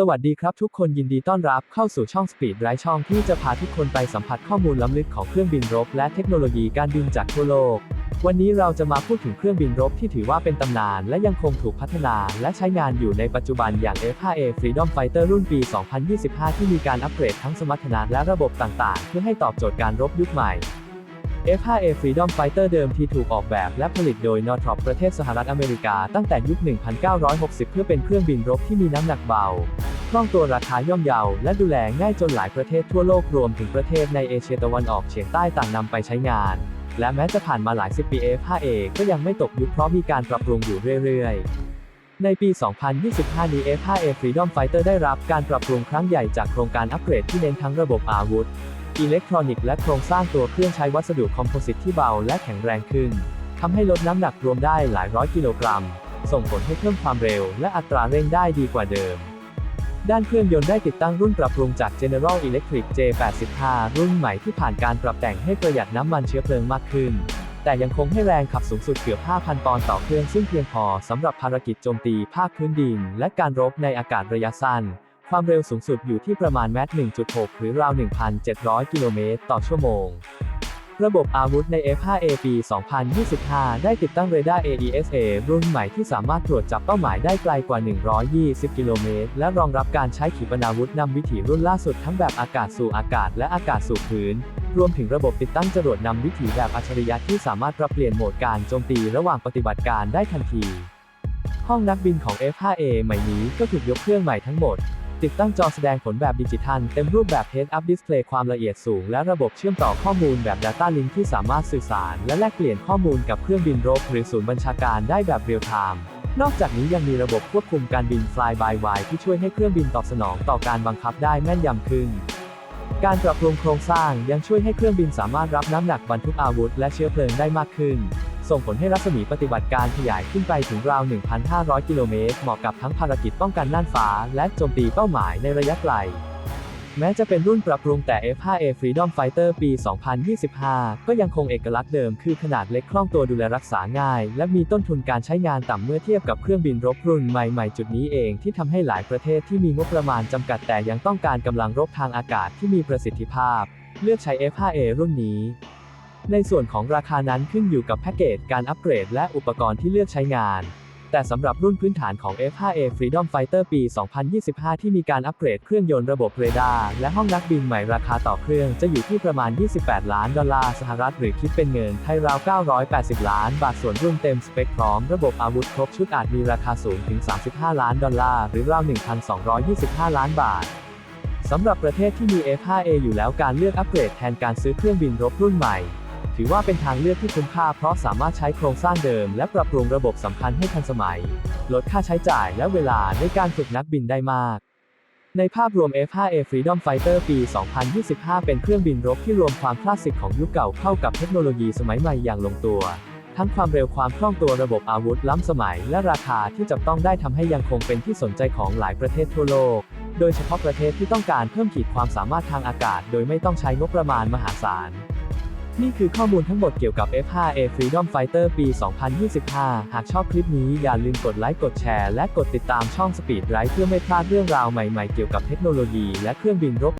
สวัสดีครับทุกคนยินดีต้อนรับเข้าสู่ช่อง Speed ไร้ช่องที่จะพาทุกคนไปสัมผัสข้อมูลล้ำลึกของเครื่องบินรบ และเทคโนโลยีการบินจากทั่วโลก วันนี้เราจะมาพูดถึงเครื่องบินรบที่ถือว่าเป็นตำนาน และยังคงถูกพัฒนา และใช้งานอยู่ในปัจจุบันอย่าง F5A Freedom Fighter รุ่นปี 2025 ที่มีการอัปเกรดทั้งสมรรถนะและระบบต่างๆ เพื่อให้ตอบโจทย์การรบยุคใหม่ F5A Freedom Fighter เดิมที่ถูกออกแบบและผลิตโดย Northrop ประเทศสหรัฐอเมริกาตั้งแต่ยุค 1960 เพื่อเป็นเครื่องบินรบที่มีน้ำหนักเบาคล่องตัวราคาย่อมเยาและดูแลง่ายจนหลายประเทศทั่วโลกรวมถึงประเทศในเอเชียตะวันออกเฉียงใต้ต่างนำไปใช้งาน และแม้จะผ่านมาหลายสิบปี F5A ก็ยังไม่ตกยุคเพราะมีการปรับปรุงอยู่เรื่อยๆ ในปี 2025 นี้ F5A Freedom Fighter ได้รับการปรับปรุงครั้งใหญ่จากโครงการอัปเกรดที่เน้นทั้งระบบอาวุธ อิเล็กทรอนิกส์และโครงสร้างตัวเครื่องใช้วัสดุคอมโพสิตที่เบาและแข็งแรงขึ้นทำให้ลดน้ำหนักรวมได้หลายร้อยกิโลกรัม ส่งผลให้เพิ่มความเร็วและอัตราเร่งได้ดีกว่าเดิม ด้านเครื่องยนต์ได้ติดตั้งรุ่นปรับปรุงจาก General Electric J85 รุ่นใหม่ที่ผ่านการปรับแต่งให้ประหยัดน้ำมันเชื้อเพลิงมากขึ้น แต่ยังคงให้แรงขับสูงสุดเกือบ 5,000 ปอนด์ต่อเครื่องซึ่งเพียงพอสำหรับภารกิจโจมตีภาคพื้นดินและการรบในอากาศระยะสั้น ความเร็วสูงสุดอยู่ที่ประมาณแมต1.6 หรือราว 1,700 กิโลเมตรต่อชั่วโมง ระบบอาวุธใน F5A ปี 2025 ได้ติดตั้งเรดาร์ AESA รุ่นใหม่ที่สามารถตรวจจับเป้าหมายได้ไกลกว่า 120 กิโลเมตร และรองรับการใช้ขีปนาวุธนำวิถีรุ่นล่าสุดทั้งแบบอากาศสู่อากาศและอากาศสู่พื้น รวมถึงระบบติดตั้งจรวดนำวิถีแบบอัจฉริยะที่สามารถปรับเปลี่ยนโหมดการโจมตีระหว่างปฏิบัติการได้ทันที ห้องนักบินของ F5A ใหม่นี้ก็ถูกยกเครื่องใหม่ทั้งหมด ติดตั้งจอแสดงผลแบบดิจิทัล เต็มรูปแบบ Head-Up Display ความละเอียดสูง และระบบเชื่อมต่อข้อมูลแบบ Data Link ที่สามารถสื่อสาร และแลกเปลี่ยนข้อมูลกับเครื่องบินรบ หรือศูนย์บัญชาการได้แบบเรียลไทม์นอกจากนี้ยังมีระบบควบคุมการบิน Fly by Wire ที่ช่วยให้เครื่องบินตอบสนองต่อการบังคับได้แม่นยำขึ้น การปรับปรุงโครงสร้างยังช่วยให้เครื่องบินสามารถรับน้ำหนักบรรทุกอาวุธ และเชื้อเพลิงได้มากขึ้น ส่งผลให้รัศมีปฏิบัติการขยายขึ้นไปถึงราว 1,500 กิโลเมตร เหมาะกับทั้งภารกิจป้องกันน่านฟ้า และโจมตีเป้าหมายในระยะไกล แม้จะเป็นรุ่นปรับปรุงแต่ F5A Freedom Fighter ปี 2025 ก็ยังคงเอกลักษณ์เดิมคือขนาดเล็กคล่องตัวดูแลรักษาง่าย และมีต้นทุนการใช้งานต่ำเมื่อเทียบกับเครื่องบินรบรุ่นใหม่ๆ จุดนี้เองที่ทำให้หลายประเทศที่มีงบประมาณจำกัดแต่ยังต้องการกำลังรบทางอากาศที่มีประสิทธิภาพ เลือกใช้ F5A รุ่นนี้ ในส่วนของราคานั้นขึ้นอยู่กับแพ็กเกจการอัปเกรดและอุปกรณ์ที่เลือกใช้งาน แต่สำหรับรุ่นพื้นฐานของ F5A Freedom Fighter ปี 2025 ที่มีการอัปเกรดเครื่องยนต์ระบบเรดาร์และห้องนักบินใหม่ราคาต่อเครื่องจะอยู่ที่ประมาณ 28 ล้านดอลลาร์สหรัฐหรือคิดเป็นเงินไทยราว 980 ล้านบาทส่วนรุ่นเต็มสเปคพร้อมระบบอาวุธครบชุดอาจมีราคาสูงถึง 35 ล้านดอลลาร์หรือราว 1,225 ล้านบาทสำหรับประเทศที่มี F5A อยู่แล้วการเลือกอัปเกรดแทนการซื้อเครื่องบินรบรุ่นใหม่ ถือว่าเป็นทางเลือกที่คุ้มค่าเพราะสามารถใช้โครงสร้างเดิม และปรับปรุงระบบสำคัญให้ทันสมัย ลดค่าใช้จ่ายและเวลาในการฝึกนักบินได้มาก ในภาพรวม F5A Freedom Fighter ปี 2025 เป็นเครื่องบินรบที่รวมความคลาสสิกของยุคเก่าเข้ากับเทคโนโลยีสมัยใหม่อย่างลงตัว ทั้งความเร็วความคล่องตัวระบบอาวุธล้ำสมัย และราคาที่จับต้องได้ทำให้ยังคงเป็นที่สนใจของหลายประเทศทั่วโลก โดยเฉพาะประเทศที่ต้องการเพิ่มขีดความสามารถทางอากาศ โดยไม่ต้องใช้งบประมาณมหาศาล นี่คือข้อมูลทั้งหมดเกี่ยวกับ F5A Freedom Fighter ปี 2025 หากชอบคลิปนี้อย่าลืมกดไลค์ กดแชร์ และกดติดตามช่อง Speed r i เพื่อไม่พลาดเรื่องราวใหม่ๆ เกี่ยวกับเทคโนโลยีและเครื่องบินรบ